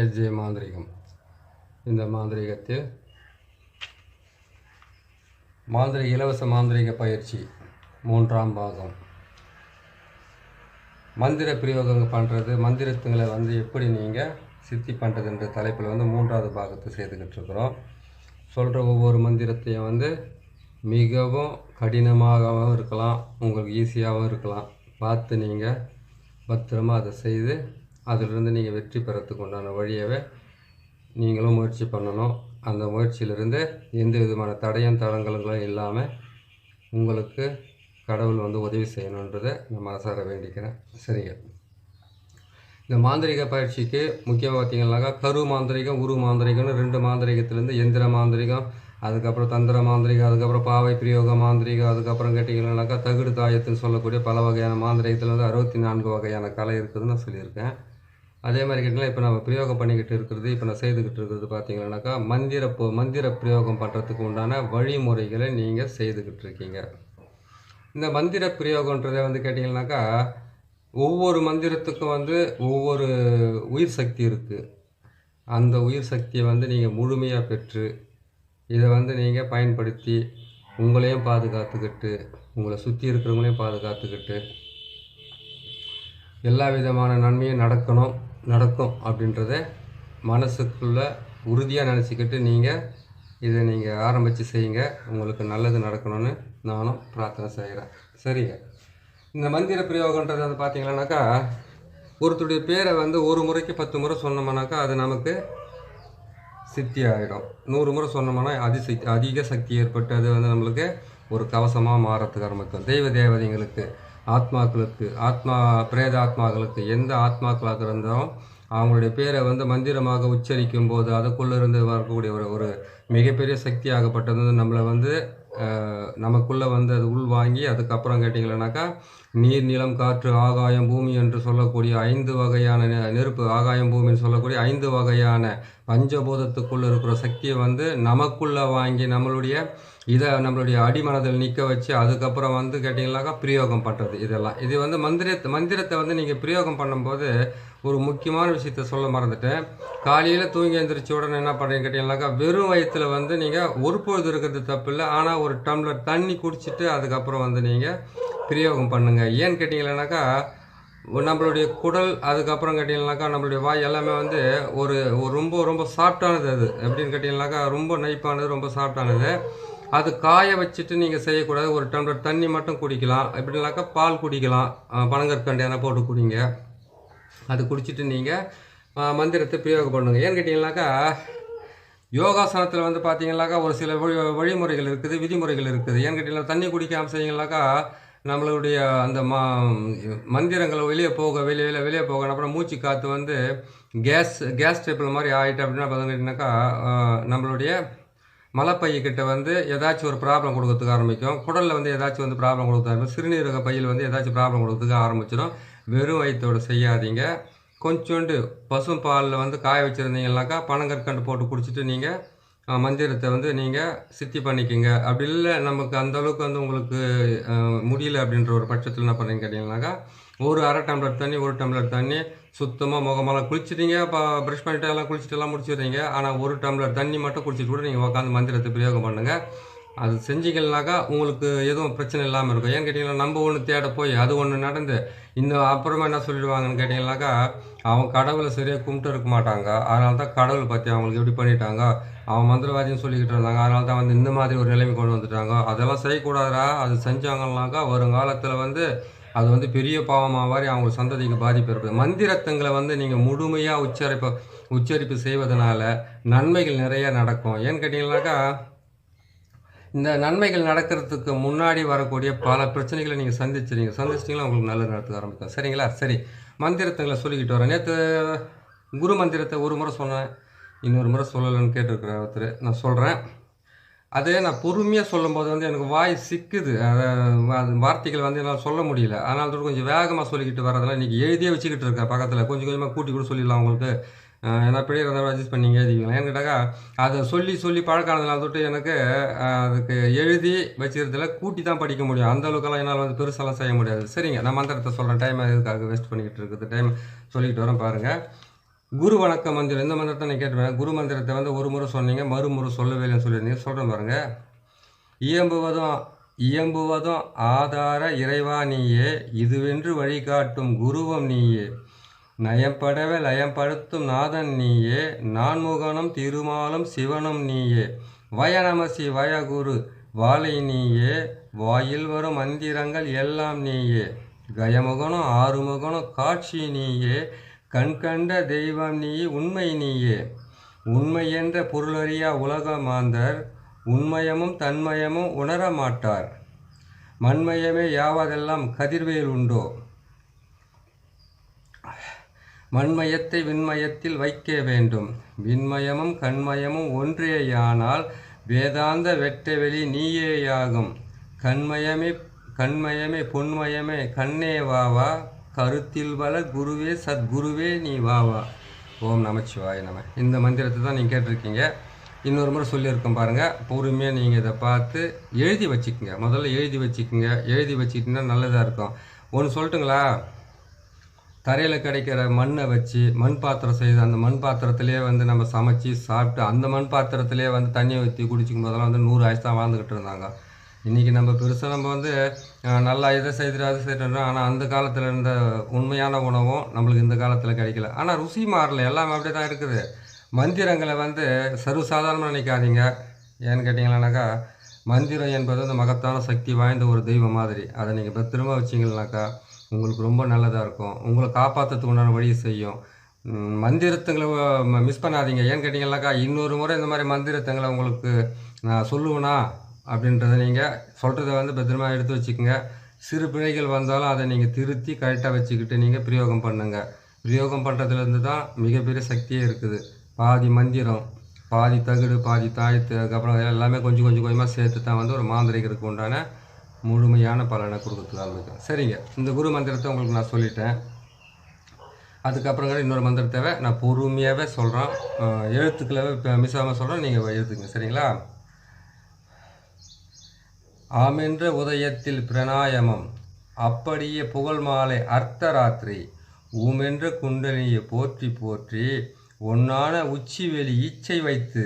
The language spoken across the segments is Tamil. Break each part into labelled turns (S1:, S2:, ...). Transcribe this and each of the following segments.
S1: எஸ்ஜே மாந்திரிகம். இந்த மாந்திரிகத்தில் மாந்திரிக இலவச மாந்திரிக பயிற்சி மூன்றாம் பாகம். மந்திர பிரயோகங்கள் பண்ணுறது மந்திரத்துங்களை வந்து எப்படி நீங்கள் சித்தி பண்ணுறதுன்ற தலைப்பில் வந்து மூன்றாவது பாகத்தை செய்துக்கிட்டு இருக்கிறோம். சொல்கிற ஒவ்வொரு மந்திரத்தையும் வந்து மிகவும் கடினமாகவும் இருக்கலாம் உங்களுக்கு ஈஸியாகவும் இருக்கலாம். பார்த்து நீங்கள் பத்திரமாக அதை செய்து அதிலிருந்து நீங்கள் வெற்றி பெறத்துக்கு உண்டான வழியவே நீங்களும் முயற்சி பண்ணணும். அந்த முயற்சியிலிருந்து எந்த விதமான தடையும் தடங்களும் இல்லாமல் உங்களுக்கு கடவுள் வந்து உதவி செய்யணுன்றதை நான் மனசார வேண்டிக்கிறேன். சரிங்க. இந்த மாந்திரிக பயிற்சிக்கு முக்கியமாக பார்த்தீங்கன்னாக்கா கரு மாந்திரிகம் உரு மாந்திரிகம்னு ரெண்டு மாந்திரிகத்துலேருந்து எந்திர மாந்திரிகம் அதுக்கப்புறம் தந்திர மாந்திரிகம் அதுக்கப்புறம் பாவை பிரயோக மாந்திரிகம் அதுக்கப்புறம் கேட்டிங்கன்னாக்கா தகுடு தாயத்துன்னு சொல்லக்கூடிய பல வகையான மாந்திரிகத்தில் வந்து அறுபத்தி நான்கு வகையான கலை இருக்குதுன்னு நான் சொல்லியிருக்கேன். அதே மாதிரி கேட்டிங்கன்னா இப்போ நம்ம பிரயோகம் பண்ணிக்கிட்டு இருக்கிறது இப்போ நான் செய்துக்கிட்டு இருக்கிறது பார்த்தீங்கன்னாக்கா மந்திர போ மந்திர பிரயோகம் பண்ணுறதுக்கு உண்டான வழிமுறைகளை நீங்கள் செய்துக்கிட்டு இருக்கீங்க. இந்த மந்திர பிரயோகன்றதை வந்து கேட்டிங்கன்னாக்கா ஒவ்வொரு மந்திரத்துக்கும் வந்து ஒவ்வொரு உயிர் சக்தி இருக்குது அந்த உயிர் சக்தியை வந்து நீங்கள் முழுமையாக பெற்று இதை வந்து நீங்கள் பயன்படுத்தி உங்களையும் பாதுகாத்துக்கிட்டு உங்களை சுற்றி இருக்கிறவங்களையும் பாதுகாத்துக்கிட்டு எல்லா விதமான நன்மையும் நடக்கணும். நடக்கும் அப்படின்றத மனசுக்குள்ளே உறுதியாக நினச்சிக்கிட்டு நீங்கள் இதை நீங்கள் ஆரம்பித்து செய்யுங்க. உங்களுக்கு நல்லது நடக்கணும்னு நானும் பிரார்த்தனை செய்கிறேன் சரிங்க. இந்த மந்திர பிரயோகன்றது வந்து பார்த்தீங்கன்னாக்கா ஒருத்தருடைய பேரை வந்து ஒரு முறைக்கு பத்து முறை சொன்னோம்னாக்கா அது நமக்கு சித்தி ஆகிடும் நூறு முறை சொன்னோம்னா அதிசக்தி அதிக சக்தி ஏற்பட்டு அது வந்து நம்மளுக்கு ஒரு கவசமாக மாறத்துக்கு ஆரம்பிக்கும். தெய்வ தேவதைங்களுக்கு ஆத்மாக்களுக்கு ஆத்மா பிரேத ஆத்மாக்களுக்கு எந்த ஆத்மாக்களாக இருந்தாலும் அவங்களுடைய பேரை வந்து மந்திரமாக உச்சரிக்கும் போது அதுக்குள்ளே இருந்து வரக்கூடிய ஒரு ஒரு மிகப்பெரிய சக்தி ஆகப்பட்டது வந்து நம்மளை வந்து நமக்குள்ளே வந்து அது உள்வாங்கி அதுக்கப்புறம் கேட்டிங்களேனாக்கா நீர் நிலம் காற்று ஆகாயம் பூமி என்று சொல்லக்கூடிய ஐந்து வகையான நெ- நெருப்பு ஆகாயம் பூமின்னு சொல்லக்கூடிய ஐந்து வகையான பஞ்சபூதத்துக்குள்ளே இருக்கிற சக்தியை வந்து நமக்குள்ளே வாங்கி நம்மளுடைய இதை நம்மளுடைய அடிமனதில் நிற்க வச்சு அதுக்கப்புறம் வந்து கேட்டிங்கனாக்கா பிரயோகம் பண்ணுறது இதெல்லாம். இது வந்து மந்திரத்தை மந்திரத்தை வந்து நீங்கள் பிரயோகம் பண்ணும்போது ஒரு முக்கியமான விஷயத்த சொல்ல மறந்துட்டேன். காலையில் தூங்கி எழுந்திரிச்ச உடனே என்ன பண்ணுறீங்க கேட்டிங்கனாக்கா வெறும் வயிற்றுல வந்து நீங்கள் ஒரு பொழுது இருக்கிறது தப்பு இல்லை. ஆனால் ஒரு டம்ளர் தண்ணி குடிச்சிட்டு அதுக்கப்புறம் வந்து நீங்கள் பிரயோகம் பண்ணுங்கள் ஏன்னு கேட்டிங்கன்னாக்கா நம்மளுடைய குடல் அதுக்கப்புறம் கேட்டிங்கனாக்கா நம்மளுடைய வாய் எல்லாமே வந்து ஒரு ஒரு ரொம்ப ரொம்ப சாஃப்டானது அது. எப்படின்னு கேட்டிங்கனாக்கா ரொம்ப நைப்பானது ரொம்ப சாஃப்டானது அது காய வச்சுட்டு நீங்கள் செய்யக்கூடாது. ஒரு டம்ளர் தண்ணி மட்டும் குடிக்கலாம். எப்படின்னாக்கா பால் குடிக்கலாம். அஹ் பனங்கற்கண்டு எதனா போட்டு குடிங்க. அது குடிச்சிட்டு நீங்கள் மந்திரத்தை பிரயோகம் பண்ணுங்கள் ஏன்னு கேட்டிங்கனாக்கா யோகாசனத்தில் வந்து பார்த்தீங்கன்னாக்கா ஒரு சில வழி வழிமுறைகள் இருக்குது விதிமுறைகள் இருக்குது. ஏன்னு கேட்டிங்கன்னா தண்ணி குடிக்காமல் செய்யுங்கனாக்கா நம்மளுடைய அந்த மா மந்திரங்கள் வெளியே போக வெளியே வெளியே வெளியே போக அப்புறம் மூச்சு காற்று வந்து கேஸ் கேஸ் டைப்பில் மாதிரி ஆகிட்டு அப்படின்னா பார்த்தீங்கன்னாக்கா நம்மளுடைய மலைப்பைய கிட்ட வந்து ஏதாச்சும் ஒரு ப்ராப்ளம் கொடுக்கறதுக்கு ஆரம்பிக்கும். குடலில் வந்து ஏதாச்சும் வந்து ப்ராப்ளம் கொடுக்க ஆரம்பிக்கும். சிறுநீரக பையில் வந்து ஏதாச்சும் ப்ராப்ளம் கொடுக்கறதுக்கு ஆரம்பிச்சிடும். வெறும் வயிற்றோடு செய்யாதீங்க. கொஞ்சோண்டு பசும் பாலில் வந்து காய வச்சுருந்தீங்கன்னாக்கா பனங்கற்கண்டு போட்டு குடிச்சிட்டு நீங்கள் மந்திரத்தை வந்து நீங்கள் சித்தி பண்ணிக்கோங்க. அப்படி இல்லை நமக்கு அந்தளவுக்கு வந்து உங்களுக்கு முடியல அப்படின்ற ஒரு பட்சத்தில் என்ன பண்ணுறீங்க கேட்டிங்கனாக்கா ஒரு அரை டம்ளர் தண்ணி ஒரு டம்ளர் தண்ணி சுத்தமாக முகமெல்லாம் குளிச்சிட்டீங்க இப்போ ப்ரஷ் பண்ணிட்டு எல்லாம் குளிச்சுட்டு எல்லாம் முடிச்சிடுறீங்க. ஆனால் ஒரு டம்ளர் தண்ணி மட்டும் குளிச்சுட்டு கூட நீங்கள் உட்காந்து மந்திரத்தை பிரயோகம் பண்ணுங்கள் அது செஞ்சீங்கன்னாக்கா உங்களுக்கு எதுவும் பிரச்சனை இல்லாமல் இருக்கும். ஏன்னு கேட்டிங்கன்னா நம்ம ஒன்று தேட போய் அது ஒன்று நடந்து இன்னும் அப்புறமா என்ன சொல்லிடுவாங்கன்னு கேட்டிங்கன்னாக்கா அவன் கடவுளை சரியாக கும்பிட்டு இருக்க மாட்டாங்க. அதனால தான் கடவுளை பற்றி அவங்களுக்கு எப்படி பண்ணிட்டாங்க அவன் மந்திரவாதின்னு சொல்லிக்கிட்டு இருந்தாங்க. அதனால தான் வந்து இந்த மாதிரி ஒரு நிலைமை கொண்டு வந்துட்டாங்க. அதெல்லாம் செய்யக்கூடாதா அது செஞ்சாங்கன்னாக்கா வருங்காலத்தில் வந்து அது வந்து பெரிய பாவமாக மாதிரி அவங்க சந்ததிக்கு பாதிப்பு இருக்குது மந்திரத்தங்களை வந்து நீங்கள் முழுமையாக உச்சரிப்பு உச்சரிப்பு செய்வதனால நன்மைகள் நிறைய நடக்கும். ஏன்னு கேட்டிங்கனாக்கா இந்த நன்மைகள் நடக்கிறதுக்கு முன்னாடி வரக்கூடிய பல பிரச்சனைகளை நீங்கள் சந்திச்சிருங்க சந்திச்சிட்டிங்களா உங்களுக்கு நல்ல நடத்த ஆரம்பிக்கும். சரிங்களா? சரி. மந்திரத்துங்களை சொல்லிக்கிட்டு வரேன். நேற்று குரு மந்திரத்தை ஒரு முறை சொன்னேன். இன்னொரு முறை சொல்லலைன்னு கேட்டிருக்கிற ஒருத்தர். நான் சொல்கிறேன் அதே நான் பொறுமையாக சொல்லும்போது வந்து எனக்கு வாய் சிக்குது. அதை அது வார்த்தைகள் வந்து என்னால் சொல்ல முடியல. அதனால தான் கொஞ்சம் வேகமாக சொல்லிக்கிட்டு வரதெல்லாம் இன்றைக்கி எழுதியே வச்சுக்கிட்டு இருக்கேன் பக்கத்தில். கொஞ்சம் கொஞ்சமாக கூட்டி கூட சொல்லிடலாம் உங்களுக்கு. ஏன்னா பெரிய இருந்தாலும் அட்ஜஸ்ட் பண்ணிங்க எழுதிக்கலாம் ஏன்னு கேட்டாக்கா அதை சொல்லி சொல்லி பழக்கானதுனால தொட்டு எனக்கு அதுக்கு எழுதி வச்சுக்கிறதுல கூட்டி தான் படிக்க முடியும். அந்த அளவுக்கெல்லாம் என்னால் வந்து பெருசாலாம் செய்ய முடியாது. சரிங்க. நான் மந்திரத்தை சொல்கிறேன் டைம் எதுக்காக வேஸ்ட் பண்ணிக்கிட்டு இருக்குது? டைம் சொல்லிக்கிட்டு வரேன் பாருங்கள் குரு வணக்க மந்திரம். இந்த மந்திரத்தை நான் கேட்டுவேன் குரு மந்திரத்தை வந்து ஒரு முறை சொன்னீங்க மறுமுறை சொல்லவே இல்லைன்னு சொல்லியிருந்தீங்க சொல்கிறேன் பாருங்க. இயம்புவதும் இயம்புவதும் ஆதார இறைவா நீயே இதுவென்று வழிகாட்டும் குருவம் நீயே. நயம்படவே லயம்படுத்தும் நாதன் நீயே நான்முகனும் திருமாலும் சிவனும் நீயே. வயநமசி வயகுரு வாழை நீயே வாயில் வரும் மந்திரங்கள் எல்லாம் நீயே. கயமுகனும் ஆறுமுகனும் காட்சி நீயே. கண் கண்ட தெய்வம் நீ உண்மை நீயே. உண்மை என்ற பொருளறியா உலக மாந்தர் உண்மயமும் தன்மயமும் உணர மாட்டார் மண்மயமே யாவதெல்லாம் கதிர்வேல் உண்டோ? மண்மயத்தை விண்மயத்தில் வைக்க வேண்டும். விண்மயமும் கண்மயமும் ஒன்றேயானால் வேதாந்த வெட்டவெளி நீயேயாகும். கண்மயமே கண்மயமே பொன்மயமே கண்ணேவாவா கருத்தில் வள குருவே சத்குருவே நீ வாவா ஓம் நமச்சிவாய நம. இந்த மந்திரத்தை தான் நீங்கள் கேட்டிருக்கீங்க. இன்னொரு முறை சொல்லியிருக்கோம் பாருங்கள் பொறுமையாக நீங்கள் இதை பார்த்து எழுதி வச்சுக்கோங்க. முதல்ல எழுதி வச்சுக்கோங்க. எழுதி வச்சுக்கிட்டிங்கன்னா நல்லதாக இருக்கும். ஒன்று சொல்லட்டுங்களா? தரையில் கிடைக்கிற மண்ணை வச்சு மண் பாத்திரம் செய்து அந்த மண் பாத்திரத்திலே வந்து நம்ம சமைச்சு சாப்பிட்டு அந்த மண் பாத்திரத்திலே வந்து தண்ணியை ஊற்றி குடிச்சிக்கும் போதெல்லாம் வந்து நூறு ஆயிரத்தான் வாழ்ந்துக்கிட்டு இருந்தாங்க. இன்றைக்கி நம்ம பெருசாக நம்ம வந்து நல்லா இதை செய்துட்டு அதை செய்துட்டு ஆனால் அந்த காலத்தில் இருந்த உண்மையான உணவும் நம்மளுக்கு இந்த காலத்தில் கிடைக்கல. ஆனால் ருசி மாறல. எல்லாமே அப்படியே தான் இருக்குது. மந்திரங்களை வந்து சர்வசாதாரணமாக நினைக்காதீங்க. ஏன்னு கேட்டிங்களானாக்கா மந்திரம் என்பது வந்து மகத்தான சக்தி வாய்ந்த ஒரு தெய்வம் மாதிரி. அதை நீங்கள் பத்திரமா வச்சிங்கனாக்கா உங்களுக்கு ரொம்ப நல்லதாக இருக்கும். உங்களை காப்பாற்றுறதுக்கு உண்டான வழியை செய்யும். மந்திரத்துங்களை மிஸ் பண்ணாதீங்க. ஏன்னு கேட்டிங்கனாக்கா இன்னொரு முறை இந்த மாதிரி மந்திரத்துங்களை உங்களுக்கு நான் சொல்லுவேனா? அப்படின்றத நீங்கள் சொல்கிறத வந்து பத்திரமா எடுத்து வச்சுக்கோங்க. சிறு பிழைகள் வந்தாலும் அதை நீங்கள் திருத்தி கரெக்டாக வச்சுக்கிட்டு நீங்கள் பிரயோகம் பண்ணுங்கள் பிரயோகம் பண்ணுறதுலேருந்து தான் மிகப்பெரிய சக்தியே இருக்குது. பாதி மந்திரம் பாதி தகுடு பாதி தாயத்து அதுக்கப்புறம் எல்லாமே கொஞ்சம் கொஞ்சம் கொஞ்சமாக சேர்த்து தான் வந்து ஒரு மாந்திரிகருக்கு உண்டான முழுமையான பலனை கொடுக்கறதுக்கு ஆரம்பிக்கும் சரிங்க. இந்த குரு மந்திரத்தை உங்களுக்கு நான் சொல்லிட்டேன். அதுக்கப்புறம் கூட இன்னொரு மந்திரம் நான் பொறுமையாகவே சொல்கிறேன் எழுத்துக்களை இப்போ மிஸ் ஆகாமல் சொல்கிறேன் நீங்கள் எழுத்துங்க சரிங்களா? ஆமென்ற உதயத்தில் பிரணாயமம். அப்படியே புகழ் மாலை அர்த்தராத்திரி. ஊமென்ற குண்டலினியை போற்றி போற்றி ஒன்னான உச்சி வெளி இச்சை வைத்து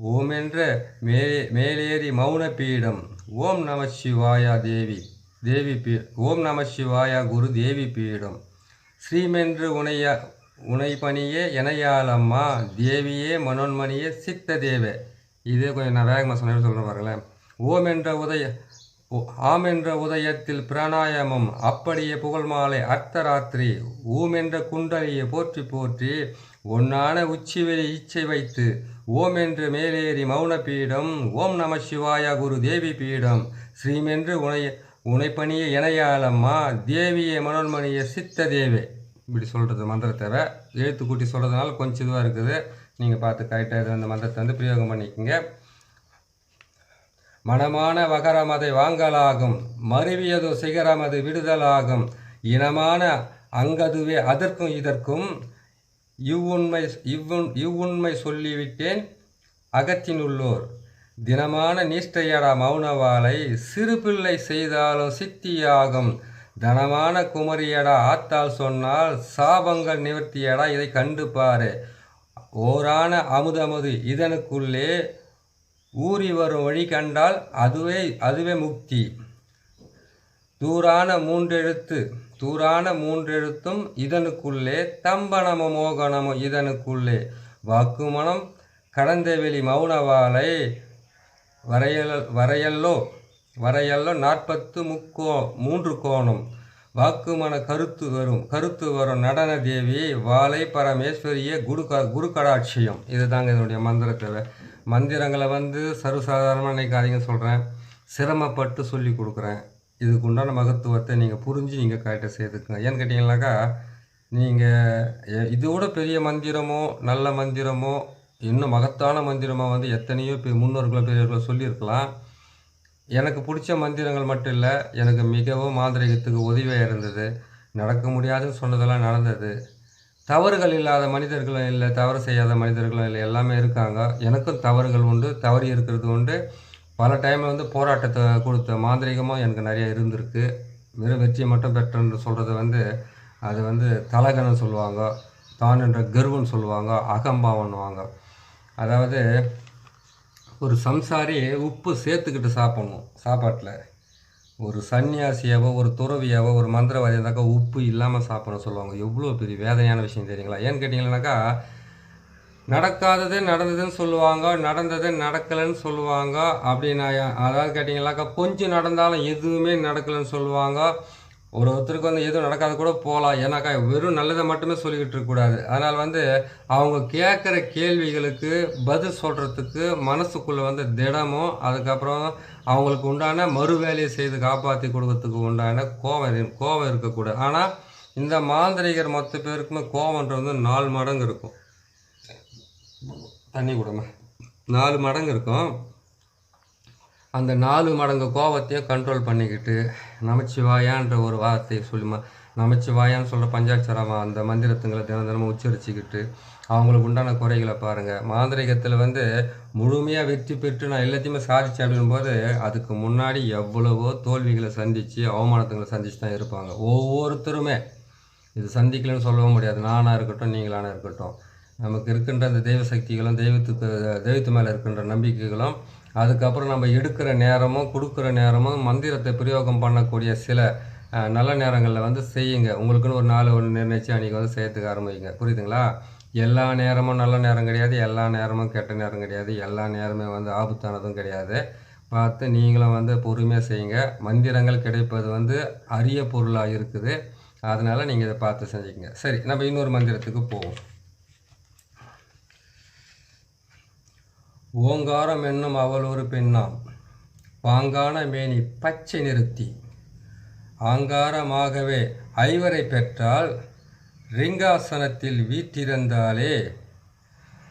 S1: ஓமென்ற மேலே மேலேறி மௌன பீடம். ஓம் நம சிவாயா தேவி தேவி பீ ஓம் நம சிவாயா குரு தேவி பீடம். ஸ்ரீமென்று உனைய உனை பணியே எனையாளம்மா தேவியே மனோன்மணியே சித்த தேவே இதே கொஞ்சம் நான் வேகமாக சொன்ன சொல்கிறேன் பாருங்களேன். ஓம் என்ற உதய ஓ- ஆம் என்ற உதயத்தில் பிராணாயாமம் அப்படியே புகழ் மாலை அர்த்தராத்திரி ஊம் என்ற குண்டலியை போற்றி போற்றி ஒன்னான உச்சிவெளி இச்சை வைத்து ஓம் என்று மேலேறி மௌன பீடம் ஓம் நம சிவாய குரு தேவி பீடம் ஸ்ரீமென்று உனைய உனைப்பணிய இணையாளம்மா தேவியே மனோன்மணிய சித்த தேவே. இப்படி சொல்கிறது மந்திரத்தேவை. எழுத்து கூட்டி சொல்கிறதுனால கொஞ்சம் இதுவாக இருக்குது. நீங்கள் பார்த்து கரெக்டாக அந்த மந்திரத்தை வந்து பிரயோகம் பண்ணிக்கோங்க. மனமான வகரம் அதை வாங்கலாகும். மருவியது சிகரமது விடுதலாகும். இனமான அங்கதுவே அதற்கும் இதற்கும் இவ்வுண்மை இவ்வுண் இவ்வுண்மை சொல்லிவிட்டேன் அகத்தினுள்ளோர் தினமான நீஷ்டையடா மௌனவாளை சிறு பிள்ளை செய்தாலும் சித்தியாகும். தனமான குமரியடா ஆத்தால் சொன்னால் சாபங்கள் நிவர்த்தியடா இதை கண்டு ஓரான அமுதமுது இதனுக்குள்ளே ஊறி வரும் வழி கண்டால் அதுவே அதுவே முக்தி. தூரான மூன்றெழுத்து தூரான மூன்றெழுத்தும் இதனுக்குள்ளே தம்பனம மோகனமோ இதனுக்குள்ளே. வாக்குமனம் கடந்த வெளி மௌனவாலை வரையல் வரையல்லோ வரையல்லோ நாற்பத்து முக்கோ மூன்று கோணம். வாக்குமன கருத்து வரும் கருத்து வரும் நடன தேவி வாலை பரமேஸ்வரிய குரு க குரு கடாட்சியம் இதுதாங்க இதனுடைய மந்திரத்தில் மந்திரங்களை வந்து சர்வசாதாரணமாக நினைக்காதீங்க சொல்கிறேன் சிரமப்பட்டு சொல்லி கொடுக்குறேன். இதுக்கு உண்டான மகத்துவத்தை நீங்கள் புரிஞ்சு நீங்கள் கரெக்டாக செய்துக்குங்க. ஏன்னு கேட்டிங்கனாக்கா நீங்கள் இதோட பெரிய மந்திரமோ நல்ல மந்திரமோ இன்னும் மகத்தான மந்திரமோ வந்து எத்தனையோ பெ முன்னோர்களோ பெரியவர்களோ சொல்லியிருக்கலாம். எனக்கு பிடிச்ச மந்திரங்கள் மட்டும் இல்லை எனக்கு மிகவும் மாந்திரிகத்துக்கு உதவியாக இருந்தது. நடக்க முடியாதுன்னு சொன்னதெல்லாம் நடந்தது. தவறுகள் இல்லாத மனிதர்களும் இல்லை தவறு செய்யாத மனிதர்களும் இல்லை எல்லாமே இருக்காங்க. எனக்கும் தவறுகள் உண்டு தவறி இருக்கிறது உண்டு. பல டைமில் வந்து போராட்டத்தை கொடுத்த மாந்திரிகமும் எனக்கு நிறைய இருந்திருக்கு. வெறும் வெற்றியை மட்டும் பெற்றேன்னு சொல்கிறது வந்து அது வந்து தலகனம் சொல்லுவாங்க தான் என்ற கர்வம்னு சொல்லுவாங்க அகம்பாவன்னுவாங்க. அதாவது ஒரு சம்சாரி உப்பு சேர்த்துக்கிட்டு சாப்பிடணும் சாப்பாட்டில். ஒரு சன்னியாசியாவோ ஒரு துறவியாவோ ஒரு மந்திரவாதியாக்கா இருந்தாக்கா உப்பு இல்லாமல் சாப்பிடணும் சொல்லுவாங்க. எவ்வளோ பெரிய வேதனையான விஷயம் தெரியுங்களா? ஏன்னு கேட்டிங்கன்னாக்கா நடக்காதது நடந்ததுன்னு சொல்லுவாங்க நடந்தது நடக்கலைன்னு சொல்லுவாங்க அப்படின்னா அதாவது கேட்டிங்கனாக்கா கொஞ்சம் நடந்தாலும் எதுவுமே நடக்கலைன்னு சொல்லுவாங்க. ஒரு ஒருத்தருக்கு வந்து எதுவும் நடக்காது கூட போகலாம் ஏன்னாக்கா வெறும் நல்லதை மட்டுமே சொல்லிக்கிட்டு இருக்கக்கூடாது அதனால் வந்து அவங்க கேட்குற கேள்விகளுக்கு பதில் சொல்கிறதுக்கு மனசுக்குள்ளே வந்து திடமும் அதுக்கப்புறம் அவங்களுக்கு உண்டான மறு வேலையை செய்து காப்பாற்றி கொடுக்கறதுக்கு உண்டான கோவம் கோபம் கோவம் இருக்கக்கூடாது. ஆனால் இந்த மாந்திரிகர் மொத்த பேருக்குமே கோவன்றது வந்து நாலு மடங்கு இருக்கும். தண்ணி கொடுமா நாலு மடங்கு இருக்கும். அந்த நாலு மடங்கு கோபத்தையும் கண்ட்ரோல் பண்ணிக்கிட்டு நமச்சிவாயான்ற ஒரு வார்த்தையை சொல்லுமா நமச்சிவாயான்னு சொல்கிற பஞ்சாட்சரமா அந்த மந்திரத்துங்களை தினம் தினமும் உச்சரிச்சுக்கிட்டு அவங்களுக்கு உண்டான குறைகளை பாருங்கள் மாந்திரிகத்தில் வந்து முழுமையாக வெற்றி பெற்று நான் எல்லாத்தையுமே சாதிச்சேன் அப்படின்போது அதுக்கு முன்னாடி எவ்வளவோ தோல்விகளை சந்தித்து அவமானத்துங்களை சந்திச்சு தான் இருப்பாங்க. ஒவ்வொருத்தருமே இது சந்திக்கலன்னு சொல்லவும் முடியாது. நானாக இருக்கட்டும் நீங்களான இருக்கட்டும். நமக்கு இருக்கின்ற அந்த தெய்வ சக்திகளும் தெய்வத்துக்கு தெய்வத்து மேலே இருக்கின்ற நம்பிக்கைகளும் அதுக்கப்புறம் நம்ம எடுக்கிற நேரமும் கொடுக்குற நேரமும் மந்திரத்தை பிரயோகம் பண்ணக்கூடிய சில நல்ல நேரங்களில் வந்து செய்யுங்க. உங்களுக்குன்னு ஒரு நாள் ஒன்று நிர்ணயிச்சு அன்றைக்கி வந்து செய்யறதுக்கு ஆரம்பிங்க. புரியுதுங்களா? எல்லா நேரமும் நல்ல நேரம் கிடையாது எல்லா நேரமும் கெட்ட நேரம் கிடையாது எல்லா நேரமே வந்து ஆபத்தானதும் கிடையாது. பார்த்து நீங்களும் வந்து பொறுமையாக செய்யுங்க. மந்திரங்கள் கிடைப்பது வந்து அரிய பொருளாக இருக்குது. அதனால் நீங்கள் இதை பார்த்து செஞ்சுக்கங்க. சரி நம்ம இன்னொரு மந்திரத்துக்கு போவோம். ஓங்காரம் என்னும் அவள் ஒரு பெண்ணாம். பாங்கான மேனி பச்சை நிறுத்தி. ஆங்காரமாகவே ஐவரை பெற்றால் ரிங்காசனத்தில் வீற்றிருந்தாலே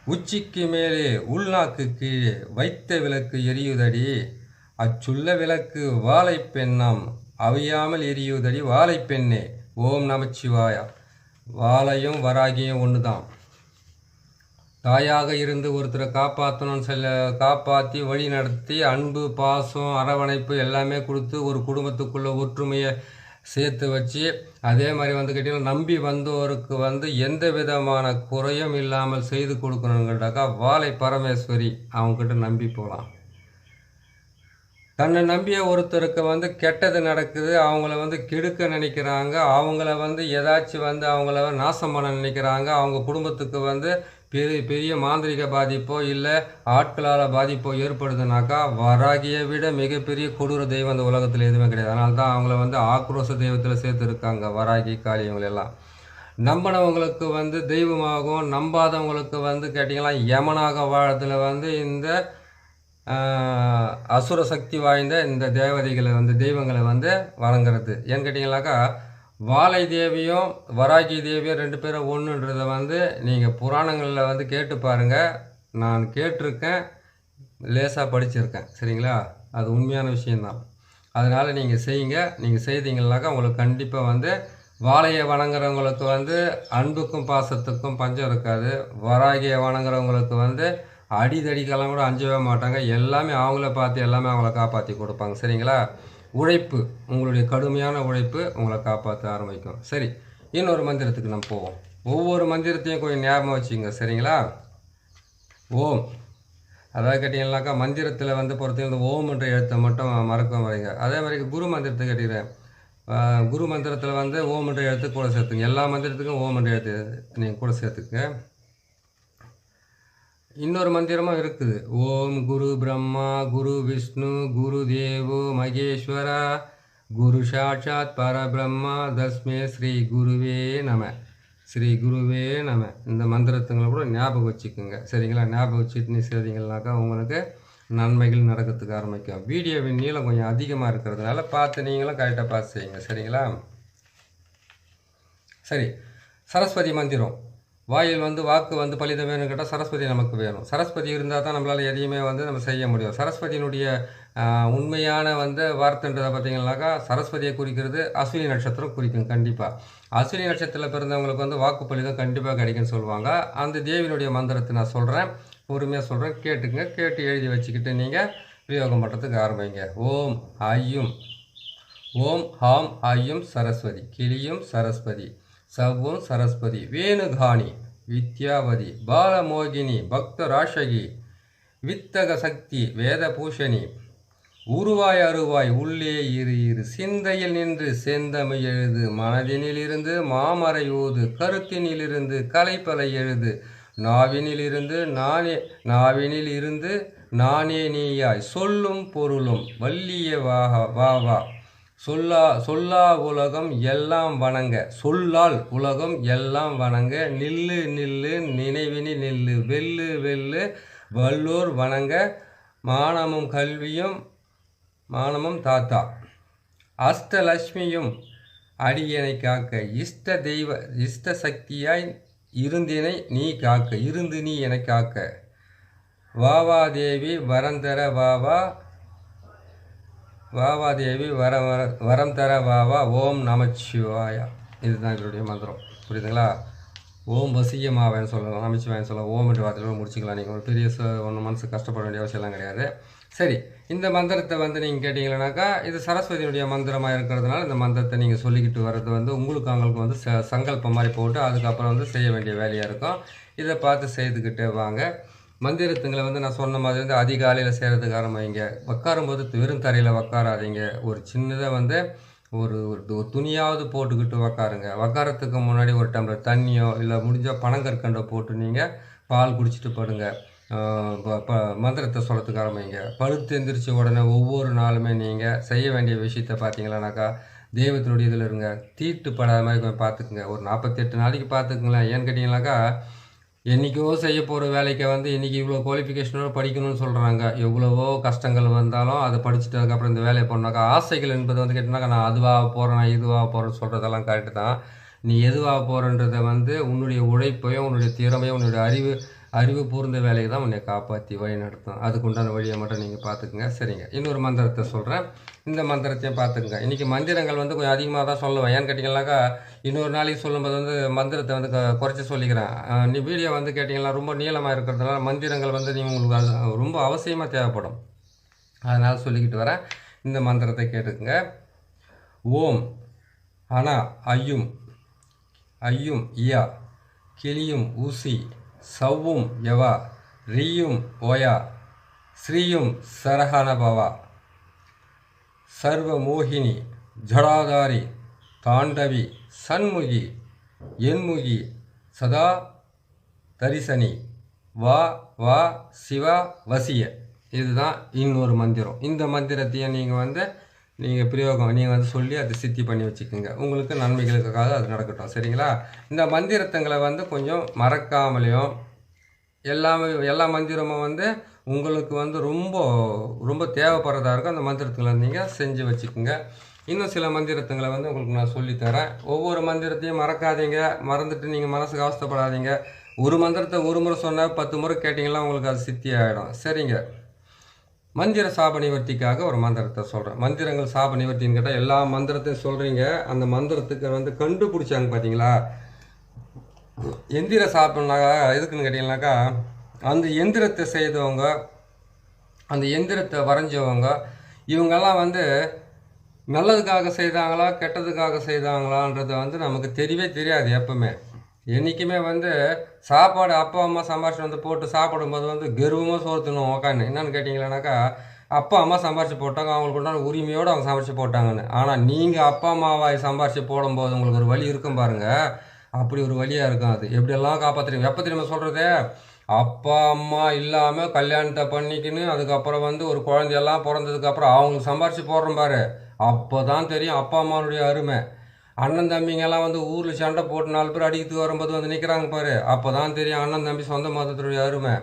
S1: உச்சிக்கு மேலே உள்நாக்கு கீழே வைத்த விளக்கு எரியுதடி. அச்சுள்ள விளக்கு வாழைப்பெண்ணாம் அவியாமல் எரியுதடி வாழைப்பெண்ணே ஓம் நமச்சிவாயா. வாழையும் வராகியும் ஒன்று தான் தாயாக இருந்து ஒருத்தரை காப்பாற்றணும் சொல்ல காப்பாற்றி வழி நடத்தி அன்பு பாசம் அரவணைப்பு எல்லாமே கொடுத்து ஒரு குடும்பத்துக்குள்ளே ஒற்றுமையை சேர்த்து வச்சு அதே மாதிரி வந்து கேட்டிங்கன்னா நம்பி வந்தோருக்கு வந்து எந்த விதமான குறையும் இல்லாமல் செய்து கொடுக்கணுங்கட்டாக்கா வாழை பரமேஸ்வரி அவங்கக்கிட்ட நம்பி போகலாம் தன்னை நம்பிய ஒருத்தருக்கு வந்து கெட்டது நடக்குது அவங்கள வந்து கெடுக்க நினைக்கிறாங்க அவங்கள வந்து ஏதாச்சும் வந்து அவங்கள நாசம் பண்ண நினைக்கிறாங்க அவங்க குடும்பத்துக்கு வந்து பெரிய பெரிய மாந்திரிக பாதிப்போ இல்லை ஆட்களால் பாதிப்போ ஏற்படுதுனாக்கா வராகியை விட மிகப்பெரிய கொடூர தெய்வம் அந்த உலகத்தில் எதுவுமே கிடையாது. அதனால தான் அவங்கள வந்து ஆக்ரோஷ தெய்வத்தில் சேர்த்துருக்காங்க வராகி காளி இவங்களெல்லாம் நம்பினவங்களுக்கு வந்து தெய்வமாகவும் நம்பாதவங்களுக்கு வந்து கேட்டிங்கன்னா யமனாக வாழத்தில் வந்து இந்த அசுர சக்தி வாய்ந்த இந்த தேவதைகளை வந்து தெய்வங்களை வந்து வழங்குறது ஏன்னு கேட்டிங்கனாக்கா வாழை தேவியும் வராகி தேவியும் ரெண்டு பேரும் ஒன்றுன்றதை வந்து நீங்கள் புராணங்களில் வந்து கேட்டு பாருங்கள் நான் கேட்டிருக்கேன் லேசாக படிச்சிருக்கேன் சரிங்களா? அது உண்மையான விஷயந்தான் அதனால் நீங்கள் செய்யுங்க. நீங்கள் செய்தீங்கன்னாக்கா உங்களுக்கு கண்டிப்பாக வந்து வாழையை வணங்குறவங்களுக்கு வந்து அன்புக்கும் பாசத்துக்கும் பஞ்சம் இருக்காது. வராகியை வணங்குறவங்களுக்கு வந்து அடிதடிக்கெல்லாம் கூட அஞ்சவே மாட்டாங்க. எல்லாமே அவங்கள பார்த்து எல்லாமே அவங்கள காப்பாற்றி கொடுப்பாங்க சரிங்களா? உழைப்பு உங்களுடைய கடுமையான உழைப்பு உங்களை காப்பாற்ற ஆரம்பிக்கும். சரி இன்னொரு மந்திரத்துக்கு நம்ம போவோம். ஒவ்வொரு மந்திரத்தையும் கொஞ்சம் ஞாபகம் வச்சுங்க சரிங்களா? ஓம். அதாவது கேட்டிங்கன்னாக்கா மந்திரத்தில் வந்து பொறுத்தவரைக்கும் இந்த ஓம் என்ற எழுத்தை மட்டும் மறக்க வரீங்க அதே மாதிரி குரு மந்திரத்தை கேட்டுக்கிறேன். குரு மந்திரத்தில் வந்து ஓம் என்ற எழுத்து கூட சேர்த்துங்க. எல்லா மந்திரத்துக்கும் ஓம் என்ற எழுத்து நீங்கள் கூட சேர்த்துக்க இன்னொரு மந்திரமும் இருக்குது. ஓம் குரு பிரம்மா குரு விஷ்ணு குரு தேவோ மகேஸ்வரா குரு சாட்சாத் பரபிரம்மா தஸ்மே ஸ்ரீ குருவே நம. ஸ்ரீ குருவே நம. இந்த மந்திரத்துங்களை கூட ஞாபகம் வச்சுக்கோங்க. சரிங்களா? ஞாபகம் வச்சுட்டு நீ செய்தீங்கன்னாக்கா உங்களுக்கு நன்மைகள் நடக்கிறதுக்கு ஆரம்பிக்கும். வீடியோவின் நீளம் கொஞ்சம் அதிகமாக இருக்கிறதுனால பார்த்து நீங்களும் கரெக்டாக பார்த்து செய்யுங்க. சரிங்களா? சரி. சரஸ்வதி மந்திரம். வாயில் வந்து வாக்கு வந்து பலிதம் வேணும்னு கேட்டால் சரஸ்வதி நமக்கு வேணும். சரஸ்வதி இருந்தால் தான் நம்மளால் எதையுமே வந்து நம்ம செய்ய முடியும். சரஸ்வதியினுடைய உண்மையான வந்து வார்த்தைன்றதை பார்த்தீங்கன்னாக்கா சரஸ்வதியை குறிக்கிறது அஸ்வினி நட்சத்திரம் குறிக்கும் கண்டிப்பாக அஸ்வினி நட்சத்திரத்தில் பிறந்தவங்களுக்கு வந்து வாக்கு பலிதம் கண்டிப்பாக கிடைக்கும்னு சொல்லுவாங்க. அந்த தேவியினுடைய மந்திரத்தை நான் சொல்கிறேன் பொறுமையாக சொல்கிறேன் கேட்டுங்க கேட்டு எழுதி வச்சுக்கிட்டு நீங்கள் பிரயோகம் பண்ணுறதுக்கு ஆரம்பிங்க. ஓம் ஐயும் ஓம் ஹாம் ஐயும் சரஸ்வதி. கிளியும் சரஸ்வதி. சவ்வும் சரஸ்வதி. வேணுகாணி. வித்யாவதி பாலமோகினி பக்த ராஷகி வித்தக சக்தி வேத பூஷணி உருவாய் அருவாய் உள்ளே இரு இரு சிந்தையில் நின்று செந்தமிழ் எழுது மனதினிலிருந்து மாமரை ஊது கருத்தினிலிருந்து கலைப்பலை எழுது நாவினிலிருந்து நானே நாவினில் இருந்து நானே நீயாய் சொல்லும் பொருளும் வள்ளிய வாக வா வா. சொல்லா சொல்லா உலகம் எல்லாம் வணங்க. சொல்லால் உலகம் எல்லாம் வணங்க. நில்லு நில்லு நினைவினி நில்லு. வெல்லு வெல்லு. வல்லோர் வணங்க. மானமும் கல்வியும் மானமும் தாத்தா. அஷ்டலட்சுமியும் அடியனை காக்க. இஷ்ட தெய்வ இஷ்ட சக்தியாய் இருந்தினை நீ காக்க. இருந்து நீ என காக்க. வாவா தேவி. வரந்தர வாவா வாவாதேவி வர வர வரம் தர வாவா ஓம் நமச்சிவாயா. இதுதான் இவருடைய மந்திரம். புரியுதுங்களா? ஓம் வசியமாவேன்னு சொல்லலாம் நமச்சிவாயன் சொல்லலாம். ஓம் என்ற வார்த்தையோடு முடிச்சுக்கலாம். நீங்கள் ஒரு பெரிய ஒன்று மனசு கஷ்டப்பட வேண்டிய அவசியம்லாம் கிடையாது. சரி இந்த மந்திரத்தை வந்து நீங்கள் கேட்டிங்களனாக்கா இது சரஸ்வதியினுடைய மந்திரமாக இருக்கிறதுனால இந்த மந்திரத்தை நீங்கள் சொல்லிக்கிட்டு வர்றது வந்து உங்களுக்கு அவங்களுக்கு வந்து ச சங்கல்பம் மாதிரி போட்டு அதுக்கப்புறம் வந்து செய்ய வேண்டிய வேலையாக இருக்கும். இதை பார்த்து செய்துக்கிட்டே வாங்க. மந்திரத்துங்களை வந்து நான் சொன்ன மாதிரி வந்து அதிகாலையில் செய்கிறதுக்கு ஆரம்பிங்க. உட்காரும்போது வெறும் தரையில் உக்காராதீங்க ஒரு சின்னதாக வந்து ஒரு ஒரு துணியாவது போட்டுக்கிட்டு உக்காருங்க உக்காரத்துக்கு முன்னாடி ஒரு டம்ளர் தண்ணியோ இல்லை முடிஞ்சால் பனங்கற்கண்டை போட்டு நீங்கள் பால் குடிச்சிட்டு படுங்க. மந்திரத்தை சொல்கிறதுக்கு ஆரம்பிங்க. பழுத்து எந்திரிச்ச உடனே ஒவ்வொரு நாளுமே நீங்கள் செய்ய வேண்டிய விஷயத்த பார்த்தீங்களானாக்கா தெய்வத்தினுடைய இதில் இருங்க. தீட்டுப்படாத மாதிரி கொஞ்சம் பார்த்துக்குங்க. ஒரு நாற்பத்தெட்டு நாளைக்கு பார்த்துக்குங்களேன். ஏன்னு கேட்டிங்கனாக்கா என்றைக்கோ செய்ய போகிற வேலைக்கு வந்து இன்றைக்கி இவ்வளோ குவாலிஃபிகேஷனோடு படிக்கணும்னு சொல்கிறாங்க எவ்வளவோ கஷ்டங்கள் வந்தாலும் அதை படிச்சுட்டதுக்கப்புறம் இந்த வேலையை பண்ணாக்கா ஆசைகள் என்பது வந்து கேட்டனாக்கா நான் அதுவாக போகிறேன் நான் இதுவாக போகிறேன்னு சொல்கிறதெல்லாம் கரெக்டு தான். நீ எதுவாக போகிறன்றதை வந்து உன்னுடைய உழைப்பையும் உன்னுடைய திறமையும் உன்னுடைய அறிவு அறிவு பூர்ந்த வேலையை தான் உன்னை காப்பாற்றி வழி நடத்தும். அதுக்கு உண்டான வழியை மட்டும் நீங்கள் பார்த்துக்குங்க. சரிங்க. இன்னொரு மந்திரத்தை சொல்கிறேன் இந்த மந்திரத்தையும் பார்த்துக்குங்க. இன்றைக்கி மந்திரங்கள் வந்து கொஞ்சம் அதிகமாக தான் சொல்லுவேன். ஏன்னு கேட்டிங்கனாக்கா இன்னொரு நாளைக்கு சொல்லும்போது வந்து மந்திரத்தை வந்து க- குறைச்சி சொல்லிக்கிறேன். நீ வீடியோ வந்து கேட்டிங்கன்னா ரொம்ப நீளமாக இருக்கிறதுனால மந்திரங்கள் வந்து நீங்கள் உங்களுக்கு அது ரொம்ப அவசியமாக தேவைப்படும். அதனால் சொல்லிக்கிட்டு வரேன். இந்த மந்திரத்தை கேட்டுக்குங்க. ஓம் அனா ஐயும் ஐயும் இயா கிளியும் ஊசி சவ்வும் யவா ரீயும் ஓயா ஸ்ரீயும் சரஹனபவா சர்வ மோகினி ஜடாதாரி தாண்டவி சண்முகி என்முகி சதா தரிசனி வா வா சிவா வசிய. இதுதான் இன்னொரு மந்திரம். இந்த மந்திரத்தையும் நீங்கள் வந்து நீங்கள் பிரயோகம் நீங்கள் வந்து சொல்லி அதை சித்தி பண்ணி வச்சுக்கோங்க. உங்களுக்கு நன்மைகளுக்காக அது நடக்கட்டும். சரிங்களா? இந்த மந்திரத்துங்களை வந்து கொஞ்சம் மறக்காமலையும் எல்லாமே எல்லா மந்திரமும் வந்து உங்களுக்கு வந்து ரொம்ப ரொம்ப தேவைப்படுறதா இருக்கும். அந்த மந்திரத்துங்களை நீங்கள் செஞ்சு வச்சுக்கோங்க. இன்னும் சில மந்திரத்துங்களை வந்து உங்களுக்கு நான் சொல்லித்தரேன். ஒவ்வொரு மந்திரத்தையும் மறக்காதீங்க. மறந்துட்டு நீங்கள் மனசுக்கு அவஸ்தைப்படாதீங்க. ஒரு மந்திரத்தை ஒரு முறை சொன்னால் பத்து முறை கேட்டிங்கன்னா உங்களுக்கு அது சித்தி ஆகிடும் சரிங்க? மந்திர சாப நிவர்த்திக்காக ஒரு மந்திரத்தை சொல்கிறேன் மந்திரங்கள் சாப நிவர்த்தின்னு கேட்டால் எல்லா மந்திரத்தையும் சொல்கிறீங்க அந்த மந்திரத்துக்கு வந்து கண்டுபிடிச்சாங்க பார்த்தீங்களா எந்திர சாப்பிட்னாக்கா எதுக்குன்னு கேட்டிங்கனாக்கா அந்த எந்திரத்தை செய்தவங்க அந்த எந்திரத்தை வரைஞ்சவங்க இவங்கெல்லாம் வந்து நல்லதுக்காக செய்தாங்களா கெட்டதுக்காக செய்தாங்களான்றது வந்து நமக்கு தெரியவே தெரியாது எப்பவுமே. என்றைக்குமே வந்து சாப்பாடு அப்பா அம்மா சம்பாரிச்சு வந்து போட்டு சாப்பிடும்போது வந்து கர்வமாக சோறு தின்னும் உக்காந்து. என்னென்னு கேட்டிங்களானாக்கா அப்பா அம்மா சம்பாரிச்சு போட்டாங்க அவங்களுக்கு உண்டான உரிமையோடு அவங்க சமைச்சு போட்டாங்கன்னு. ஆனால் நீங்கள் அப்பா அம்மாவாய் சம்பாரிச்சு போடும்போது உங்களுக்கு ஒரு வழி இருக்கும் பாருங்கள் அப்படி ஒரு வழியாக இருக்கும் அது. எப்படியெல்லாம் காப்பாற்றுறீங்க எப்போ தெரியுமா சொல்கிறது அப்பா அம்மா இல்லாமல் கல்யாணத்தை பண்ணிக்கின்னு அதுக்கப்புறம் வந்து ஒரு குழந்தையெல்லாம் பிறந்ததுக்கப்புறம் அவங்களுக்கு சம்பாரித்து போடுறோம் பாரு. அப்போ தான் தெரியும் அப்பா அம்மாவுடைய அருமை. அண்ணன் தம்பிங்கெல்லாம் வந்து ஊரில் சண்டை போட்டு நாலு பேர் அடிக்கிறதுக்கு வரும்போது வந்து நிற்கிறாங்க பாரு. அப்போ தான் தெரியும் அண்ணன் தம்பி சொந்த மதத்துடைய அருமை.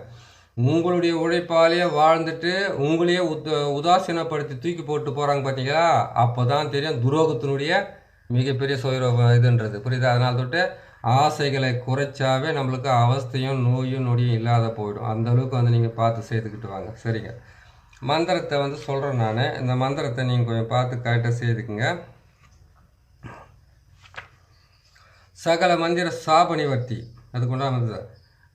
S1: உங்களுடைய உழைப்பாலேயே வாழ்ந்துட்டு உங்களையே உத உதாசீனப்படுத்தி தூக்கி போட்டு போகிறாங்க பார்த்தீங்களா அப்போ தான் தெரியும் துரோகத்தினுடைய மிகப்பெரிய சுய இதுன்றது. புரியுதா? அதனால தொட்டு ஆசைகளை குறைச்சாவே நம்மளுக்கு அவஸ்தையும் நோயும் நொடியும் இல்லாத போயிடும். அந்த அளவுக்கு வந்து நீங்கள் பார்த்து செய்துக்கிட்டு வாங்க. சரிங்க. மந்திரத்தை வந்து சொல்கிறேன் நான். இந்த மந்திரத்தை நீங்கள் கொஞ்சம் பார்த்து கரெக்டாக செய்துக்குங்க. சகல மந்திர சாபனிவர்த்தி அதுக்குண்டா வந்து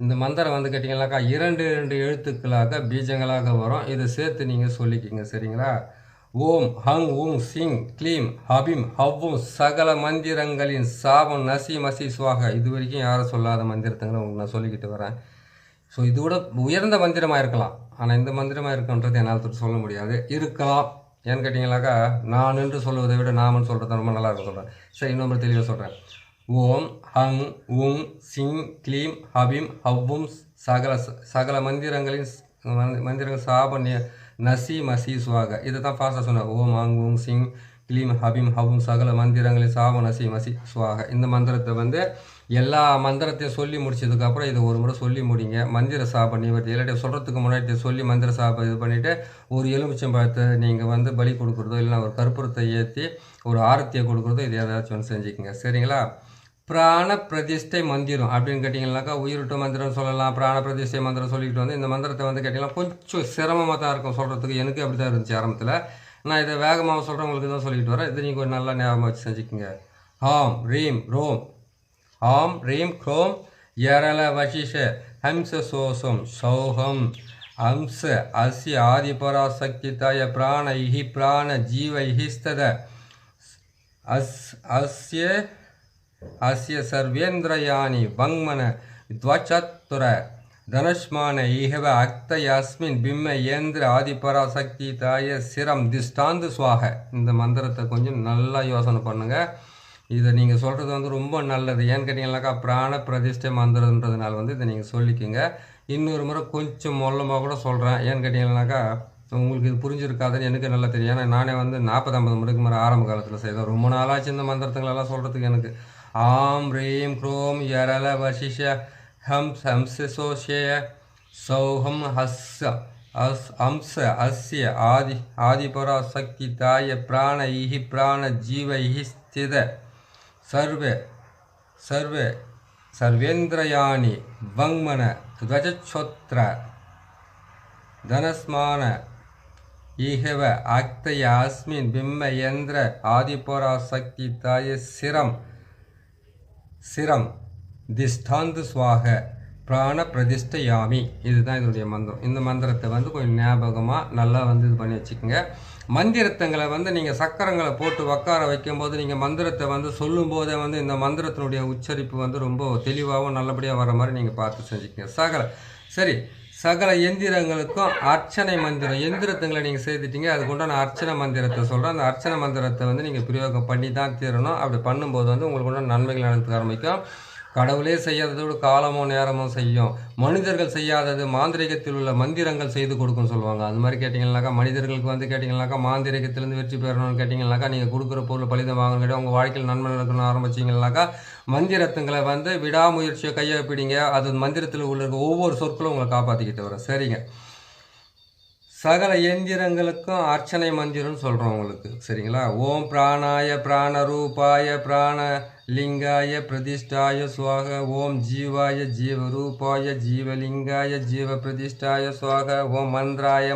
S1: இந்த மந்திரம் வந்து கேட்டிங்கனாக்கா இரண்டு இரண்டு எழுத்துக்களாக பீஜங்களாக வரும். இதை சேர்த்து நீங்கள் சொல்லிக்கிங்க சரிங்களா? ஓம் ஹங் ஊங் சிங் க்ளீம் ஹபிம் ஹவ்வும் சகல மந்திரங்களின் சாபம் நசி மசி சுவாக. இது வரைக்கும் யாரும் சொல்லாத மந்திரத்துங்களை உங்களுக்கு நான் சொல்லிக்கிட்டு வரேன். ஸோ இது விட உயர்ந்த மந்திரமாக இருக்கலாம். ஆனால் இந்த மந்திரமாக இருக்குன்றது என்னால் சொல்ல முடியாது. இருக்கலாம். ஏன்னு கேட்டிங்கனாக்கா நான் என்று சொல்வதை விட நாமன்னு சொல்கிறது ரொம்ப நல்லா இருக்கும் சொல்கிறேன் சரி இன்னொரு தெளிவாக சொல்கிறேன் ஓம் ஹங் உங் சிங் க்ளீம் ஹபிம் ஹவ்வும் சகல சகல மந்திரங்களின் மந்திரங்கள் சாப நசி மசி சுவாக. இதை தான் ஃபாஸ்ட்டாக சொன்னாங்க ஓம் ஹங் உங் சிங் க்ளீம் ஹபிம் ஹவும் சகல மந்திரங்களின் சாப நசி மசி சுவாக. இந்த மந்திரத்தை வந்து எல்லா மந்திரத்தையும் சொல்லி முடிச்சதுக்கப்புறம் இதை ஒரு முறை சொல்லி முடிங்க. மந்திர சாப நிவர்த்தி. இல்லாட்டி சொல்கிறதுக்கு முன்னாடி சொல்லி மந்திர சாப இது பண்ணிவிட்டு ஒரு எலுமிச்சம்பழத்தை நீங்கள் வந்து பலி கொடுக்குறதோ இல்லைன்னா ஒரு கற்பூரத்தை ஏற்றி ஒரு ஆரத்தியை கொடுக்குறதோ இது ஏதாச்சும் ஒன்று செஞ்சுக்கங்க. சரிங்களா? பிராண பிரதிஷ்டை மந்திரம் அப்படின்னு கேட்டிங்கனாக்கா உயிரிட்ட மந்திரம் சொல்லலாம் பிராண பிரதிஷ்டை மந்திரம் சொல்லிக்கிட்டு வந்து இந்த மந்திரத்தை வந்து கேட்டிங்கன்னா கொஞ்சம் சிரமமாக தான் இருக்கும் சொல்கிறதுக்கு எனக்கு அப்படி தான் இருந்துச்சு ஆரம்பத்தில். நான் இதை வேகமாக சொல்கிறேன் உங்களுக்கு தான் சொல்லிக்கிட்டு வரேன். இது நீங்கள் நல்லா ஞாபகம் வச்சு செஞ்சுக்கோங்க. ஹாம் ரீம் ரோம். ஆம் ரீம் க்ரோம் எரள வசிஷ ஹம்ச சோசம் சௌகம் ஹம்ச அஸ்ய ஆதிபராசக்திதாய பிராண இஹி பிராண ஜீவ இஹிஸ்தத. அஸ் அஸ்ய அஸ்ய சர்வேந்திரயானி வங்மன த்வச்சத்துர தனுஷ்மான ஈஹவ அக்த அஸ்மின் பிம்ம ஏந்திர ஆதிபராசக்தி தாய சிரம் திஷ்டாந்து சுவாக. இந்த மந்திரத்தை கொஞ்சம் நல்லா யோசனை பண்ணுங்கள் இதை நீங்கள் சொல்கிறது வந்து ரொம்ப நல்லது. ஏன்னு கேட்டிங்கனாக்கா பிராண பிரதிஷ்டை மந்திரன்றதுனால வந்து இதை நீங்கள் சொல்லிக்கோங்க. இன்னொரு முறை கொஞ்சம் மொல்லமாக கூட சொல்கிறேன் ஏன்னு கேட்டிங்கன்னாக்கா உங்களுக்கு இது புரிஞ்சிருக்காதுன்னு எனக்கு நல்லா தெரியும். ஏன்னா நானே வந்து நாற்பது ஐம்பது முறைக்கு முறை ஆரம்ப காலத்தில் செய்தேன். ரொம்ப நாளாச்சு இந்த மந்திரத்துங்களெல்லாம் சொல்கிறதுக்கு எனக்கு. ஆம் ரீம் க்ரோம் யரல வசிஷ ஹம் ஹம்ச சோஷய சௌஹம் ஹஸ் அஸ் அம்ச அஸ்ய ஆதி ஆதிபரா சக்தி தாய பிராணைஹி பிராண ஜீவைஹி ஸ்தித சர்வ சர்வ சர்வேந்திரயாணி வங்மன த்வஜச்சோத்ர தனஸ்மான ஈஹவ ஆக்தய அஸ்மின் பிம்ம யந்திர ஆதிபராசக்தி தாய சிரம் சிரம் திஷ்டாந்து சுவாக பிராண பிரதிஷ்டயாமி. இதுதான் இதனுடைய மந்திரம் இந்த மந்திரத்தை வந்து கொஞ்சம் ஞாபகமாக நல்லா வந்து இது பண்ணி வச்சுக்கோங்க. மந்திரத்தங்களை வந்து நீங்கள் சக்கரங்களை போட்டு உட்கார வைக்கும்போது நீங்கள் மந்திரத்தை வந்து சொல்லும்போதே வந்து இந்த மந்திரத்தினுடைய உச்சரிப்பு வந்து ரொம்ப தெளிவாகவும் நல்லபடியாக வர மாதிரி நீங்கள் பார்த்து செஞ்சுக்கங்க. சகல. சரி சகல எந்திரங்களுக்கும் அர்ச்சனை மந்திரம் எந்திரத்துங்களை நீங்கள் செய்துட்டீங்க அதுக்கு உண்டான அர்ச்சனை மந்திரத்தை சொல்கிறேன் அந்த அர்ச்சனை மந்திரத்தை வந்து நீங்கள் பிரயோகம் பண்ணி தான் தீரணும். அப்படி பண்ணும்போது வந்து உங்களுக்கு உண்டான நன்மைகள் நடக்க ஆரம்பிக்கும். கடவுளே செய்யாததோடு காலமோ நேரமோ செய்யும். மனிதர்கள் செய்யாதது மாந்திரிகத்தில் உள்ள மந்திரங்கள் செய்து கொடுக்கும் சொல்லுவாங்க. அது மாதிரி கேட்டிங்கனாக்கா மனிதர்களுக்கு வந்து கேட்டிங்கனாக்கா மாந்திரிகத்திலேருந்து வெற்றி பெறணும்னு கேட்டிங்கனாக்கா நீங்கள் கொடுக்குற பொருள் பலிதம் வாங்கணும் கேட்டால் உங்கள் வாழ்க்கையில் நன்மை நடக்கணும்னு ஆரம்பிச்சிங்கனாக்கா மந்திரத்துங்களை வந்து விடாமுயற்சியை கையை பிடிங்க அது மந்திரத்தில் உள்ள ஒவ்வொரு சொற்களும் உங்களை காப்பாற்றிக்கிட்டு வரும். சரிங்க. சகல எந்திரங்களுக்கும் அர்ச்சனை மந்திரம்னு சொல்கிறோம் உங்களுக்கு சரிங்களா? ஓம் பிராணாய பிராண ரூபாய பிராண லிங்காய பிரதிஷ்டாய சுவாக ஓம் ஜீவாய ஜீவரூபாய ஜீவலிங்காய ஜீவ பிரதிஷ்டாய சுவாக ஓம் மந்திராய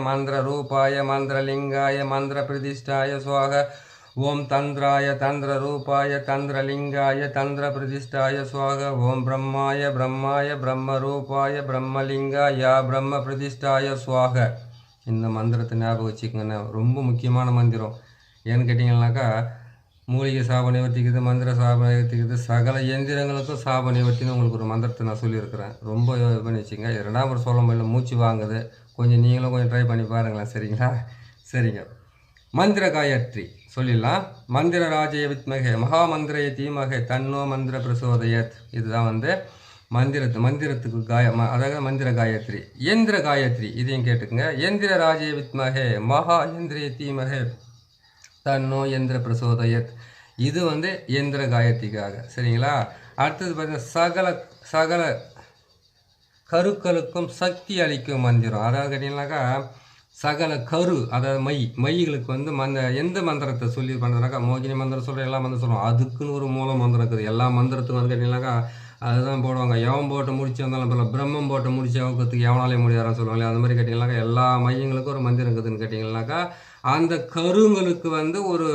S1: ரூபாய மந்திரலிங்காய மந்திர பிரதிஷ்டாய சுவாக ஓம் தந்திராய தந்திர ரூபாய தந்திரலிங்காய தந்திர பிரதிஷ்டாய சுவாக ஓம் பிரம்மாய பிரம்மாய பிரம்ம ரூபாய பிரம்மலிங்காய பிரம்ம பிரதிஷ்டாய சுவாக. இந்த மந்திரத்தை ஞாபகம் வச்சுக்கோங்கண்ணே. ரொம்ப முக்கியமான மந்திரம். ஏன்னு கேட்டிங்கன்னாக்கா மூலிகை சாப நிவர்த்திக்குது மந்திர சாப நிவர்த்திக்குது சகல எந்திரங்களுக்கும் சாப நிவர்த்தின்னு உங்களுக்கு ஒரு மந்திரத்தை நான் சொல்லியிருக்கிறேன். ரொம்ப இது பண்ணி வச்சுங்க இது ரெண்டாம் முறை சொல்ல முடியல மூச்சு வாங்குது. கொஞ்சம் நீங்களும் கொஞ்சம் ட்ரை பண்ணி பாருங்களேன். சரிங்களா? சரிங்க. மந்திர காயத்ரி சொல்லிடலாம். மந்திர ராஜய வித்மகே மகாமந்திரய தீமகே தன்னோ மந்திர பிரசோதயத். இதுதான் வந்து மந்திரத்து மந்திரத்துக்கு காய ம- அதாவது மந்திர காயத்ரி. இயந்திர காயத்ரி இதையும் கேட்டுக்கோங்க. எந்திர ராஜே வித்மகே மகா இந்திரிய தீமகே. தன்னோ எந்திர பிரசோதயத். இது வந்து எந்திர காயத்ரிக்காக. சரிங்களா? அடுத்தது பார்த்தீங்கன்னா சகல சகல கருக்களுக்கும் சக்தி அளிக்கும் மந்திரம். அதாவது கேட்டிங்கனாக்கா சகல கரு அதாவது மை மைகளுக்கு வந்து மந்த எந்த மந்திரத்தை சொல்லி பண்ணுறதுனாக்கா மோகினி மந்திரம் சொல்கிற எல்லா மந்திரம் சொல்லுவோம் அதுக்குன்னு ஒரு மூல மந்திரம் இருக்குது. எல்லா மந்திரத்துக்கும் வந்து கேட்டிங்கனாக்கா அதுதான் போடுவாங்க. எவன் போட்டு முடிச்சு வந்தாலும் பரவாயில்ல. பிரம்மம் போட்டு முடிச்சு அவக்கத்துக்கு எவனாலே முடியாதுன்னு சொல்லுவாங்க அந்த மாதிரி கேட்டிங்கனாக்கா எல்லா மையங்களுக்கும் ஒரு மந்திரம் இருக்குதுன்னு கேட்டிங்கனாக்கா அந்த கருங்களுக்கு வந்து ஒரு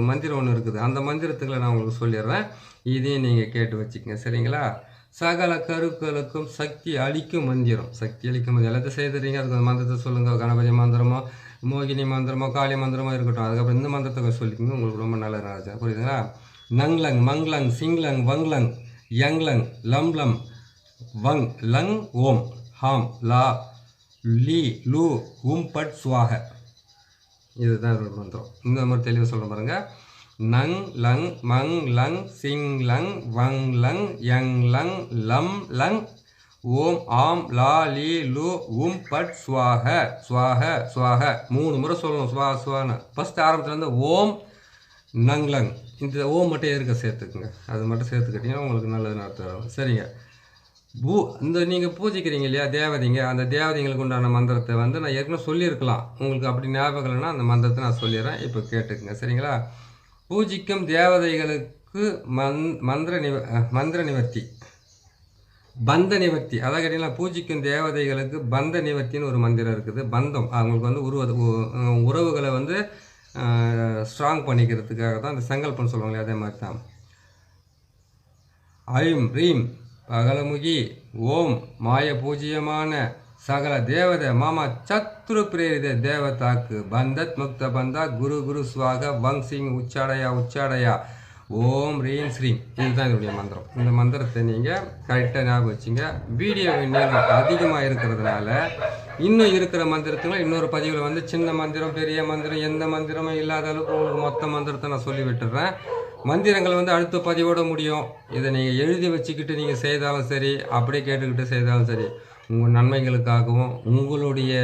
S1: மந்திரம் ஒன்று இருக்குது. அந்த மந்திரத்துக்களை நான் உங்களுக்கு சொல்லிடுறேன். இதையும் நீங்கள் கேட்டு வச்சுக்கங்க. சரிங்களா? சகல கருக்களுக்கும் சக்தி அளிக்கும் மந்திரம். சக்தி அளிக்கும் மந்திரம். எல்லாத்தையும் செய்துறீங்க அதுக்கு அந்த மந்திரத்தை சொல்லுங்கள் கணபதி மந்திரமோ மோகினி மந்திரமோ காளி மந்திரமோ இருக்கட்டும். அதுக்கப்புறம் இந்த மந்திரத்தை சொல்லிக்கோங்க. உங்களுக்கு ரொம்ப நல்ல நினைச்சேன் புரியுதுங்களா? நங்லங் மங்லங் சிங்லங் வங்லங். யங்லங் லம் வங் lung Om ham law Lee Lu um but சுவாக இதுதான் மந்திரம். இந்த மாதிரி தெளிவாக சொல்ல பாருங்க. நங் லங் மங் லங் சிங் லங் வங் லங் யங் லங் லம் லங் ஓம் ஆம் லா லீ லு உம் பட் சுவாக சுவாக சுவாக மூணு முறை சொல்லணும். சுவா ஸ்வான்னு ஃபஸ்ட் ஆரம்பத்துலேருந்து ஓம் நங்லங் இந்த ஓ மட்டும் ஏற்க சேர்த்துக்குங்க. அது மட்டும் சேர்த்துக்கிட்டீங்கன்னா உங்களுக்கு நல்லது நடத்தும் சரிங்க. பூ இந்த நீங்கள் பூஜிக்கிறீங்க இல்லையா தேவதைங்க அந்த தேவதைங்களுக்கு உண்டான மந்திரத்தை வந்து நான் ஏற்கனவே சொல்லியிருக்கலாம். உங்களுக்கு அப்படி ஞாபகம் இல்லைன்னா அந்த மந்திரத்தை நான் சொல்லிடுறேன். இப்போ கேட்டுக்குங்க. சரிங்களா? பூஜிக்கும் தேவதைகளுக்கு மந் மந்திர நிவ மந்திர நிவர்த்தி. பந்த நிவர்த்தி. அதான் கேட்டிங்கன்னா பூஜிக்கும் தேவதைகளுக்கு பந்த நிவர்த்தின்னு ஒரு மந்திரம் இருக்குது. பந்தம். அவங்களுக்கு வந்து உருவ உ- உறவுகளை வந்து ஸ்ட்ராங் பண்ணிக்கிறதுக்காக தான் இந்த சங்கல்பம்னு சொல்லுவாங்களே அதே மாதிரி தான் ஐம் ரீம் பகலமுகி ஓம் மாய பூஜ்யமான சகல தேவத மாமா சத்ரு பிரேரித தேவதாக்கு பந்தத் முக்த பந்தா குரு குரு ஸ்வாக வங் சிங் உச்சாடையா உச்சாடையா. ஓம் ரீம் ஸ்ரீம். இதுதான் இதனுடைய மந்திரம். இந்த மந்திரத்தை நீங்கள் கரெக்டாக ஞாபகம் வச்சுங்க. வீடியோ நேரம் அதிகமாக இருக்கிறதுனால இன்னும் இருக்கிற மந்திரத்துங்களும் இன்னொரு பதிவில் வந்து சின்ன மந்திரம் பெரிய மந்திரம் எந்த மந்திரமும் இல்லாத அளவுக்கு உங்களுக்கு மொத்த மந்திரத்தை நான் சொல்லி விட்டுறேன். மந்திரங்கள் வந்து அடுத்த பதிவோட முடியும். இதை நீங்கள் எழுதி வச்சுக்கிட்டு நீங்கள் செய்தாலும் சரி அப்படியே கேட்டுக்கிட்டு செய்தாலும் சரி உங்கள் நன்மைகளுக்காகவும் உங்களுடைய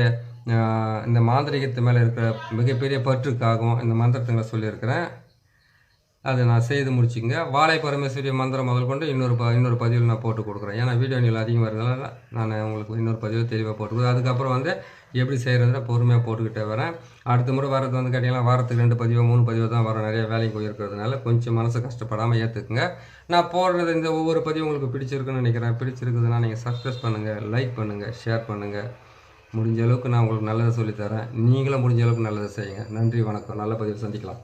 S1: இந்த மாந்திரிகத்து மேலே இருக்கிற மிகப்பெரிய பற்றுக்காகவும் இந்த மந்திரத்துங்களை சொல்லியிருக்கிறேன். அதை நான் செய்து முடிச்சுங்க. வாழை பரமேஸ்வரிய மந்திரம் முதல் கொண்டு இன்னொரு ப இன்னொரு பதிவில் நான் போட்டு கொடுக்குறேன். ஏன்னா வீடியோ நீங்கள் அதிகமாக இருக்கிறதுனால நான் உங்களுக்கு இன்னொரு பதிவில் தெளிவாக போட்டு கொடுக்குறேன். அதுக்கப்புறம் வந்து எப்படி செய்கிறதுனா பொறுமையாக போட்டுக்கிட்டே வரேன். அடுத்த முறை வரது வந்து கேட்டிங்கன்னா வாரத்துக்கு ரெண்டு பதிவோ மூணு பதிவோ தான் வரும் நிறைய வேலைக்கு போயிருக்கிறதுனால கொஞ்சம் மனசு கஷ்டப்படாமல் ஏற்றுக்குங்க நான் போடுறது இந்த ஒவ்வொரு பதிவும் உங்களுக்கு பிடிச்சிருக்குன்னு நினைக்கிறேன். பிடிச்சிருக்குதுன்னா நீங்கள் சப்ஸ்கிரைப் பண்ணுங்கள் லைக் பண்ணுங்கள் ஷேர் பண்ணுங்கள் முடிஞ்ச அளவுக்கு நான் உங்களுக்கு நல்லதை சொல்லித்தரேன். நீங்களும் முடிஞ்ச அளவுக்கு நல்லதை செய்யுங்க. நன்றி வணக்கம். நல்ல பதிவு சந்திக்கலாம்.